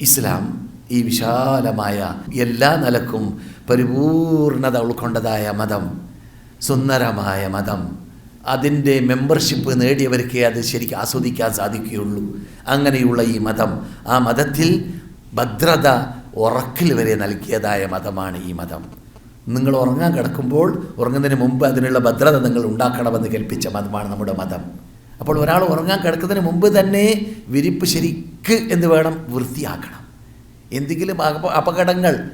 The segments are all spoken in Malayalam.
ഇസ്ലാം ഈ വിശാലമായ എല്ലാ നിലക്കും പരിപൂർണത ഉൾക്കൊണ്ടതായ മതം സുന്ദരമായ മതം അതിന്റെ മെമ്പർഷിപ്പ് നേടിയവർക്കേ അത് ശരിക്കും ആസ്വദിക്കാൻ സാധിക്കുകയുള്ളൂ. അങ്ങനെയുള്ള ഈ മതം ആ മതത്തിൽ ഭദ്രത ഉറക്കിൽ വരെ നൽകിയതായ മതമാണ് ഈ മതം. നിങ്ങൾ ഉറങ്ങാൻ കിടക്കുമ്പോൾ ഉറങ്ങുന്നതിന് മുമ്പ് അതിനുള്ള ഭദ്രത നിങ്ങൾ ഉണ്ടാക്കണമെന്ന് കൽപ്പിച്ച മതമാണ് നമ്മുടെ മതം. അപ്പോൾ ഒരാൾ ഉറങ്ങാൻ കിടക്കുന്നതിന് മുമ്പ് തന്നെ വിരിപ്പ് ശരിക്ക് എന്ന് വേണം വൃത്തിയാക്കണം. എന്തെങ്കിലും അപ- അപകടങ്ങൾ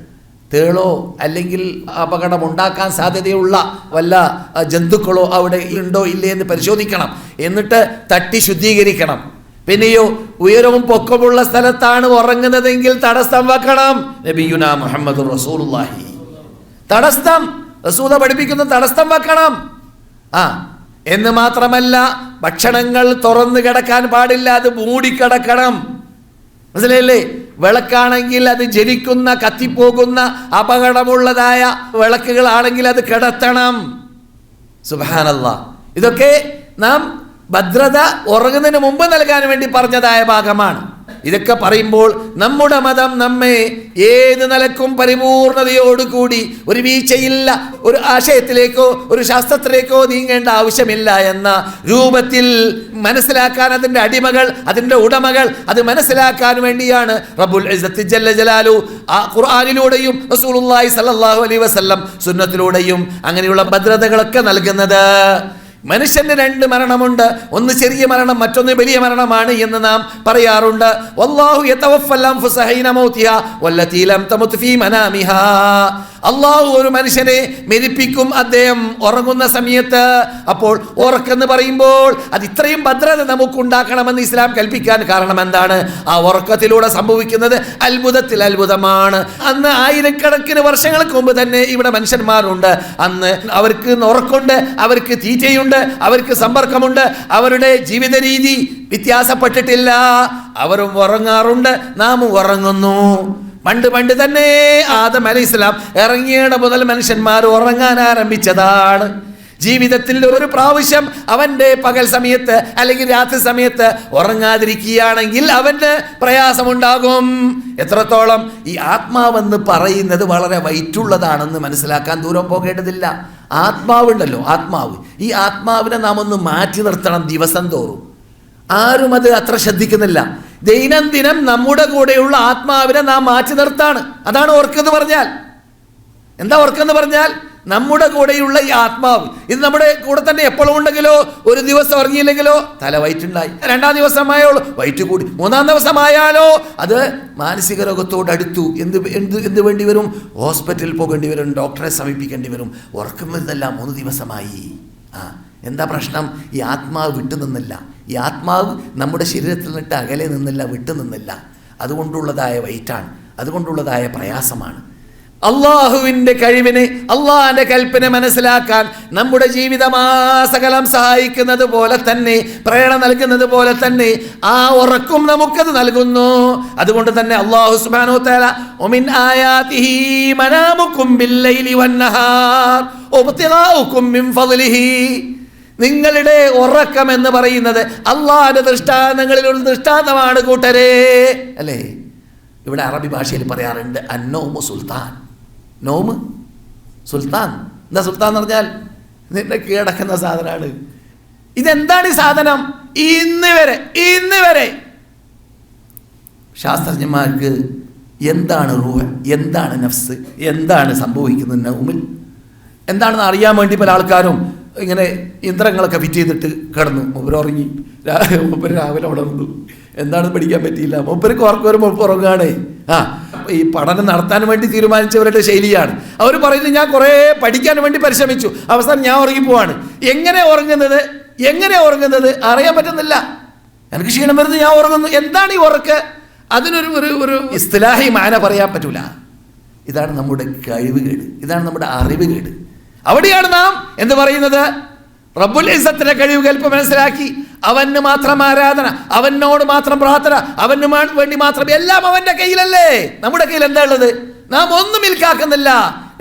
തേളോ അല്ലെങ്കിൽ അപകടം ഉണ്ടാക്കാൻ സാധ്യതയുള്ള വല്ല ജന്തുക്കളോ അവിടെ ഉണ്ടോ ഇല്ലേ എന്ന് പരിശോധിക്കണം. എന്നിട്ട് തട്ടി ശുദ്ധീകരിക്കണം. പിന്നെയോ ഉയരവും പൊക്കമുള്ള സ്ഥലത്താണ് ഉറങ്ങുന്നതെങ്കിൽ തടസ്സം വെക്കണം. നബിയുന മുഹമ്മദ് റസൂലുള്ളാഹി. തടസ്സം റസൂല പഠിപ്പിക്കുന്ന തടസ്സം വെക്കണം. ആ എന്ന് മാത്രമല്ല ഭക്ഷണങ്ങൾ തുറന്നു കിടക്കാൻ പാടില്ല അത് മൂടിക്കിടക്കണം. മനസ്സിലല്ലേ വിളക്കാണെങ്കിൽ അത് ജനിക്കുന്ന കത്തിപ്പോകുന്ന അപകടമുള്ളതായ വിളക്കുകളാണെങ്കിൽ അത് കിടത്തണം. സുബാനല്ല ഇതൊക്കെ നാം ഭദ്രത ഉറങ്ങുന്നതിന് മുമ്പ് നൽകാൻ വേണ്ടി പറഞ്ഞതായ ഭാഗമാണ്. ഇതൊക്കെ പറയുമ്പോൾ നമ്മുടെ മതം നമ്മെ ഏത് നിലക്കും പരിപൂർണതയോടുകൂടി ഒരു വീഴ്ചയില്ല ഒരു ആശയത്തിലേക്കോ ഒരു ശാസ്ത്രത്തിലേക്കോ നീങ്ങേണ്ട ആവശ്യമില്ല എന്ന രൂപത്തിൽ മനസ്സിലാക്കാൻ അതിന്റെ അടിമകൾ അതിന്റെ ഉടമകൾ അത് മനസ്സിലാക്കാൻ വേണ്ടിയാണ് റബുൽ ജല്ല ജലാലു ആ ഖുർആാനിലൂടെയും റസൂലുള്ളാഹി സ്വല്ലല്ലാഹു അലൈഹി വസല്ലം സുന്നത്തിലൂടെയും അങ്ങനെയുള്ള ഭദ്രതകളൊക്കെ നൽകുന്നത്. മനുഷ്യന് രണ്ട് മരണമുണ്ട്. ഒന്ന് ചെറിയ മരണം മറ്റൊന്ന് വലിയ മരണമാണ് എന്ന് നാം പറയാറുണ്ട്. വല്ലാഹു വല്ലതീ ലം ഫീ മനാമിഹാ. അള്ളാഹു ഒരു മനുഷ്യനെ മെരിപ്പിക്കും അദ്ദേഹം ഉറങ്ങുന്ന സമയത്ത്. അപ്പോൾ ഉറക്കെന്ന് പറയുമ്പോൾ അത് ഇത്രയും ഭദ്രത നമുക്കുണ്ടാക്കണമെന്ന് ഇസ്ലാം കൽപ്പിക്കാൻ കാരണം എന്താണ്? ആ ഉറക്കത്തിലൂടെ സംഭവിക്കുന്നത് അത്ഭുതത്തിൽ അത്ഭുതമാണ്. അന്ന് ആയിരക്കണക്കിന് വർഷങ്ങൾക്ക് മുമ്പ് തന്നെ ഇവിടെ മനുഷ്യന്മാരുണ്ട്. അന്ന് അവർക്ക് ഉറക്കുണ്ട് അവർക്ക് തീറ്റയുണ്ട് അവർക്ക് സമ്പർക്കമുണ്ട് അവരുടെ ജീവിത രീതി വ്യത്യാസപ്പെട്ടിട്ടില്ല. അവരും ഉറങ്ങാറുണ്ട് നാം ഉറങ്ങുന്നു. പണ്ട് പണ്ട് തന്നെ ആദം അലി ഇസ്ലാം ഇറങ്ങിയട മുതൽ മനുഷ്യന്മാർ ഉറങ്ങാൻ ആരംഭിച്ചതാണ്. ജീവിതത്തിൽ ഒരു പ്രാവശ്യം അവന്റെ പകൽ സമയത്ത് അല്ലെങ്കിൽ രാത്രി സമയത്ത് ഉറങ്ങാതിരിക്കുകയാണെങ്കിൽ അവന് പ്രയാസമുണ്ടാകും. എത്രത്തോളം ഈ ആത്മാവെന്ന് പറയുന്നത് വളരെ വൈറ്റുള്ളതാണെന്ന് മനസ്സിലാക്കാൻ ദൂരം പോകേണ്ടതില്ല. ആത്മാവുണ്ടല്ലോ ആത്മാവ്. ഈ ആത്മാവിനെ നാം ഒന്ന് മാറ്റി നിർത്തണം ദിവസം തോറും. ആരും അത് അത്ര ശ്രദ്ധിക്കുന്നില്ല. ദൈനംദിനം നമ്മുടെ കൂടെയുള്ള ആത്മാവിനെ നാം മാറ്റി നിർത്താണ്. അതാണ് ഓർക്കെന്ന് പറഞ്ഞാൽ. എന്താ ഓർക്കെന്ന് പറഞ്ഞാൽ? നമ്മുടെ കൂടെയുള്ള ഈ ആത്മാവ്. ഇത് നമ്മുടെ കൂടെ തന്നെ എപ്പോഴും ഉണ്ടെങ്കിലോ ഒരു ദിവസം ഇറങ്ങിയില്ലെങ്കിലോ തല വയറ്റുണ്ടായി രണ്ടാം ദിവസമായോളൂ വയറ്റ് കൂടി. മൂന്നാം ദിവസമായാലോ അത് മാനസിക രോഗത്തോട് അടുത്തു. എന്ത് എന്ത് എന്ത് വേണ്ടി വരും? ഹോസ്പിറ്റലിൽ പോകേണ്ടി വരും ഡോക്ടറെ സമീപിക്കേണ്ടി വരും. ഉറക്കം വരുന്നല്ല മൂന്ന് ദിവസമായി. ആ എന്താ പ്രശ്നം? ഈ ആത്മാവ് വിട്ടു നിന്നില്ല. ഈ ആത്മാവ് നമ്മുടെ ശരീരത്തിൽ നിന്നിട്ട് അകലെ നിന്നില്ല വിട്ടു നിന്നില്ല. അതുകൊണ്ടുള്ളതായ വൈറ്റാണ് അതുകൊണ്ടുള്ളതായ പ്രയാസമാണ്. അള്ളാഹുവിന്റെ കഴിവിനെ അള്ളാഹിന്റെ കൽപ്പന മനസ്സിലാക്കാൻ നമ്മുടെ ജീവിതമാസകലം സഹായിക്കുന്നത് പോലെ തന്നെ പ്രേരണ നൽകുന്നത് പോലെ തന്നെ ആ ഉറക്കും നമുക്കത് നൽകുന്നു. അതുകൊണ്ട് തന്നെ അള്ളാഹു സുബാനോ തആല ഒമിൻ ആയാതിഹി മനാമുക്കും ബില്ലൈലി വന്നഹാർ വബ്തിഗാഉക്കും മിൻ ഫളിഹി നിങ്ങളുടെ ഉറക്കം എന്ന് പറയുന്നത് അള്ളാഹിന്റെ ദൃഷ്ടാന്തങ്ങളിൽ ഒരു ദൃഷ്ടാന്തമാണ് കൂട്ടരേ. അല്ലേ? ഇവിടെ അറബി ഭാഷയിൽ പറയാറുണ്ട് അന്നോമു സുൽത്താൻ. നോമ്? സുൽത്താൻ. എന്താ സുൽത്താൻ എന്ന് പറഞ്ഞാൽ? നിന്റെ കീഴടക്കുന്ന സാധനമാണ്. ഇതെന്താണ് ഈ സാധനം? ഇന്ന് വരെ ഇന്ന് വരെ. ശാസ്ത്രജ്ഞന്മാർക്ക് എന്താണ് റൂഹ്? എന്താണ് നഫ്സ്? എന്താണ് സംഭവിക്കുന്നത് നൗമിൽ? എന്താണെന്ന് അറിയാൻ വേണ്ടി പല ആൾക്കാരും ഇങ്ങനെ യന്ത്രങ്ങളൊക്കെ ഫിറ്റ് ചെയ്തിട്ട് കിടന്നു. മൂപ്പർ ഉറങ്ങി മൂപ്പർ രാവിലെ ഉണർന്നു. എന്താണ് പഠിക്കാൻ പറ്റിയില്ല. മൂപ്പർക്ക് ഉറക്കം വരുമ്പോൾ മൂപ്പർ ഉറങ്ങുകയാണേ ആ ഈ പഠനം നടത്താൻ വേണ്ടി തീരുമാനിച്ചവരുടെ ശൈലിയാണ്. അവർ പറയുന്നത് ഞാൻ കുറേ പഠിക്കാൻ വേണ്ടി പരിശ്രമിച്ചു. അവസാനം ഞാൻ ഉറങ്ങിപ്പോവാണ് എങ്ങനെ ഉറങ്ങുന്നത്? എങ്ങനെ ഉറങ്ങുന്നത്? അറിയാൻ പറ്റുന്നില്ല. എനിക്ക് ക്ഷീണം വരുന്നത് ഞാൻ ഉറങ്ങുന്നു. എന്താണ് ഈ ഉറക്ക്? അതിനൊരു ഒരു ഒരു ഇസ്തിലാഹി മാന പറയാൻ പറ്റൂല. ഇതാണ് നമ്മുടെ കഴിവ് കേട്. ഇതാണ് നമ്മുടെ അറിവുകേട് അവിടെയാണ് നാം എന്ന് പറയുന്നത്? റബ്ബുൽ ഇസത്തിന്റെ കഴിവ് കൽപ്പ് മനസ്സിലാക്കി. അവന് മാത്രം ആരാധന അവനോട് മാത്രം പ്രാർത്ഥന അവന് വേണ്ടി മാത്രം എല്ലാം അവന്റെ കയ്യിലല്ലേ. നമ്മുടെ കയ്യിൽ എന്താ ഉള്ളത്? നാം ഒന്നും ഇൽക്കാക്കുന്നില്ല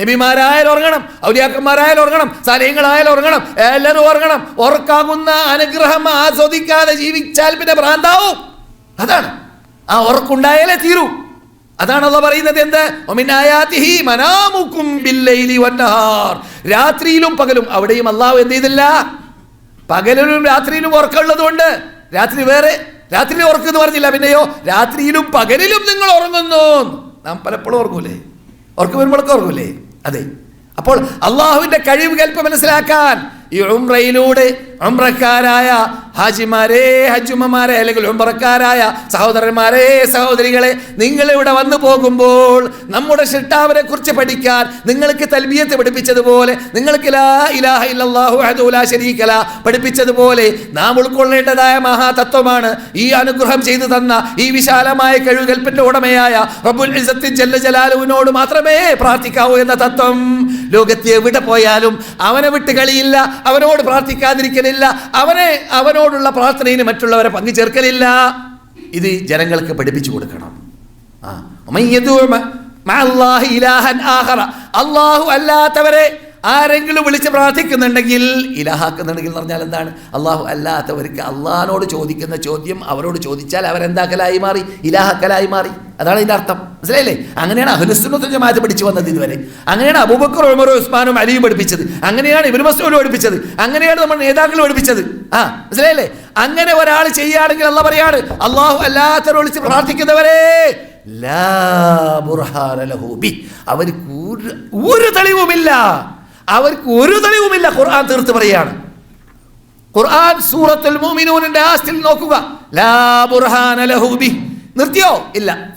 നബിമാരായാലും ഉറങ്ങണം ഔലിയാക്കന്മാരായാലും ഉറങ്ങണം സലയങ്ങളായാലും ഉറങ്ങണം എല്ലാവരും ഉറങ്ങണം. ഉറക്കാകുന്ന അനുഗ്രഹം ആസ്വദിക്കാതെ ജീവിച്ചാൽ പിന്നെ ഭ്രാന്താവും. അതാണ്. ആ ഉറക്കുണ്ടായാലേ തീരൂ. അതാണല്ലോ പറയുന്നത് എന്ത്? രാത്രിയിലും പകലും അവിടെയും അള്ളാഹു എന്ത് ചെയ്തില്ല? പകലിലും രാത്രിയിലും ഉറക്കമുള്ളത് കൊണ്ട് രാത്രി വേറെ രാത്രി ഉറക്കെന്ന് പറഞ്ഞില്ല. പിന്നെയോ രാത്രിയിലും പകലിലും നിങ്ങൾ ഉറങ്ങുന്നു. നാം പലപ്പോഴും ഉറങ്ങൂലേ ഉറക്കം വരുമ്പോഴൊക്കെ ഉറങ്ങൂലേ അതെ. അപ്പോൾ അള്ളാഹുവിന്റെ കഴിവ് കൽപ്പ് മനസ്സിലാക്കാൻ ഈ ഉംറയിലൂടെ ഉംറക്കാരായ ഹാജിമാരെ ഹജ്ജുമ്മമാരെ അല്ലെങ്കിൽ ഉംറക്കാരായ സഹോദരന്മാരെ സഹോദരികളെ നിങ്ങൾ ഇവിടെ വന്നു പോകുമ്പോൾ നമ്മുടെ ഷിട്ടാവിനെ കുറിച്ച് പഠിക്കാൻ നിങ്ങൾക്ക് തൽബിയത്ത് പഠിപ്പിച്ചതുപോലെ നിങ്ങൾക്ക് ലാ ഇലാഹ ഇല്ലല്ലാഹു വഹ്ദഹു ലാ ശരീക ല പഠിപ്പിച്ചതുപോലെ നാം ഉൾക്കൊള്ളേണ്ടതായ മഹാതത്വമാണ് ഈ അനുഗ്രഹം ചെയ്തു തന്ന ഈ വിശാലമായ കഴിവുകൽപ്പിന്റെ ഉടമയായ റബ്ബുൽ ജല്ല ജലാലുവിനോട് മാത്രമേ പ്രാർത്ഥിക്കാവൂ എന്ന തത്വം. ലോകത്ത് എവിടെ പോയാലും അവനെ വിട്ട് കളിയില്ല അവനോട് പ്രാർത്ഥിക്കാതിരിക്കലില്ല അവനെ അള്ളാഹുവോടുള്ള പ്രാർത്ഥനയിൽ മറ്റുള്ളവരെ പങ്കുചേർക്കലില്ല ഇത് ജനങ്ങൾക്ക് പഠിപ്പിച്ചു കൊടുക്കണം. അള്ളാഹു അല്ലാത്തവരെ ആരെങ്കിലും വിളിച്ച് പ്രാർത്ഥിക്കുന്നുണ്ടെങ്കിൽ ഇലാഹാക്കുന്നുണ്ടെങ്കിൽ എന്ന് പറഞ്ഞാൽ എന്താണ്? അള്ളാഹു അല്ലാത്തവർക്ക് അള്ളാഹിനോട് ചോദിക്കുന്ന ചോദ്യം അവരോട് ചോദിച്ചാൽ അവരെന്താക്കലായി മാറി? ഇലാഹക്കലായി മാറി. അതാണ് ഇതിന്റെ അർത്ഥം. മനസ്സിലായില്ലേ? അങ്ങനെയാണ് അഹ്ലുസുന്നത്തുൽ ജമാഅത്ത് പഠിച്ചു വന്നത് ഇതുവരെ. അങ്ങനെയാണ് അബൂബക്കർ ഉമറും ഉസ്മാനും അലിയും പഠിപ്പിച്ചത്. അങ്ങനെയാണ് ഇബ്നു മസ്ഊദ് പഠിപ്പിച്ചത്. അങ്ങനെയാണ് നമ്മൾ നേതാക്കൾ പഠിപ്പിച്ചത്. ആ മനസ്സിലായില്ലേ? അങ്ങനെ ഒരാൾ ചെയ്യുകയാണെങ്കിൽ അല്ല പറയാണ് അള്ളാഹു അല്ലാത്തവരെ വിളിച്ച് പ്രാർത്ഥിക്കുന്നവരെ. അവർക്ക് ഒരു തെളിവുമില്ല. അവർക്ക് ഒരു തെളിവുമില്ല. ഖുർആൻ തീർത്ത് പറയുകയാണ്. ഖുർആൻ സൂറത്തുൽ മുഅ്മിനൂനിന്റെ ആസ്തിൽ നോക്കുക. ലാ ബുർഹാന ലഹു ബി നിർത്തിയോ? ഇല്ല.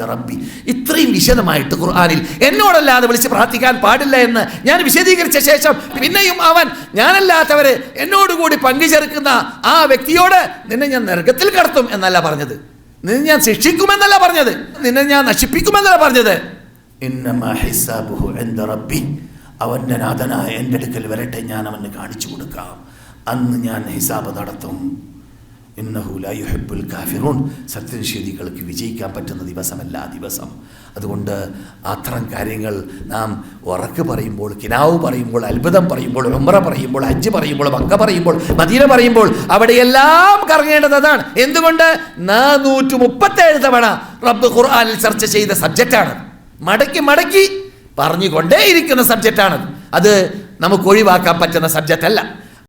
റബ്ബി. ഇത്രയും വിശദമായിട്ട് ഖുർആനിൽ എന്നോടല്ലാതെ വിളിച്ച് പ്രാർത്ഥിക്കാൻ പാടില്ല എന്ന് ഞാൻ വിശദീകരിച്ച ശേഷം പിന്നെയും അവൻ ഞാനല്ലാത്തവരെ എന്നോടുകൂടി പങ്കുചേർക്കുന്ന ആ വ്യക്തിയോട് നിന്നെ ഞാൻ നരകത്തിൽ കടത്തും എന്നല്ല പറഞ്ഞത്. നിന്നെ ഞാൻ ശിക്ഷിക്കുമെന്നല്ല പറഞ്ഞത്. നിന്നെ ഞാൻ നശിപ്പിക്കുമെന്നല്ല പറഞ്ഞത്. ഇന്നമാ ഹിസാബുഹു ഇൻദ റബ്ബി അവന്റെ നാഥനായ എന്റെ അടുക്കൽ വരട്ടെ ഞാൻ അവന് കാണിച്ചു കൊടുക്കാം. അന്ന് ഞാൻ ഹിസാബ് നടത്തും. ഇന്നഹു കാഫിറൂൺ സത്യനിഷേധികൾക്ക് വിജയിക്കാൻ പറ്റുന്ന ദിവസമല്ല ആ ദിവസം. അതുകൊണ്ട് അത്തരം കാര്യങ്ങൾ നാം ഉറക്ക് പറയുമ്പോൾ കിനാവ് പറയുമ്പോൾ അത്ഭുതം പറയുമ്പോൾ ഉമ്ര പറയുമ്പോൾ ഹജ്ജ് പറയുമ്പോൾ മക്ക പറയുമ്പോൾ മദീന പറയുമ്പോൾ അവിടെയെല്ലാം കറങ്ങേണ്ടത് അതാണ്. എന്തുകൊണ്ട്? നാനൂറ്റി മുപ്പത്തേഴ് തവണ റബ്ബ് ഖുർആാനിൽ ചർച്ച ചെയ്ത സബ്ജക്റ്റാണ് മടക്കി മടക്കി പറഞ്ഞുകൊണ്ടേയിരിക്കുന്ന സബ്ജക്റ്റാണ് അത് നമുക്ക് ഒഴിവാക്കാൻ പറ്റുന്ന സബ്ജക്റ്റ് അല്ല.